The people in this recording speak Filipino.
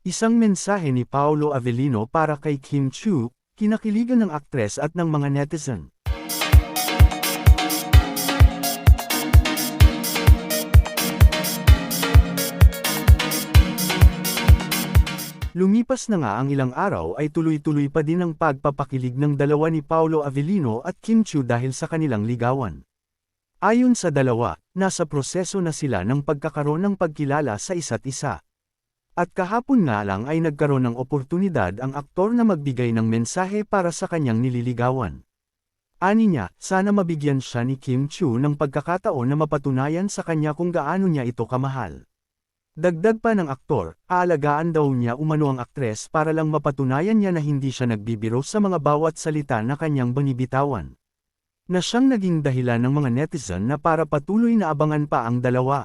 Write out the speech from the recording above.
Isang mensahe ni Paolo Avellino para kay Kim Chu, kinakiligan ng aktres at ng mga netizen. Lumipas na nga ang ilang araw ay tuloy-tuloy pa din ang pagpapakilig ng dalawa ni Paolo Avellino at Kim Chu dahil sa kanilang ligawan. Ayon sa dalawa, nasa proseso na sila ng pagkakaroon ng pagkilala sa isa't isa. At kahapon nga lang ay nagkaroon ng oportunidad ang aktor na magbigay ng mensahe para sa kanyang nililigawan. Ani niya, sana mabigyan siya ni Kim Chu ng pagkakataon na mapatunayan sa kanya kung gaano niya ito kamahal. Dagdag pa ng aktor, aalagaan daw niya umano ang aktres para lang mapatunayan niya na hindi siya nagbibiro sa mga bawat salita na kanyang binibitawan. Na siyang naging dahilan ng mga netizen na para patuloy na abangan pa ang dalawa.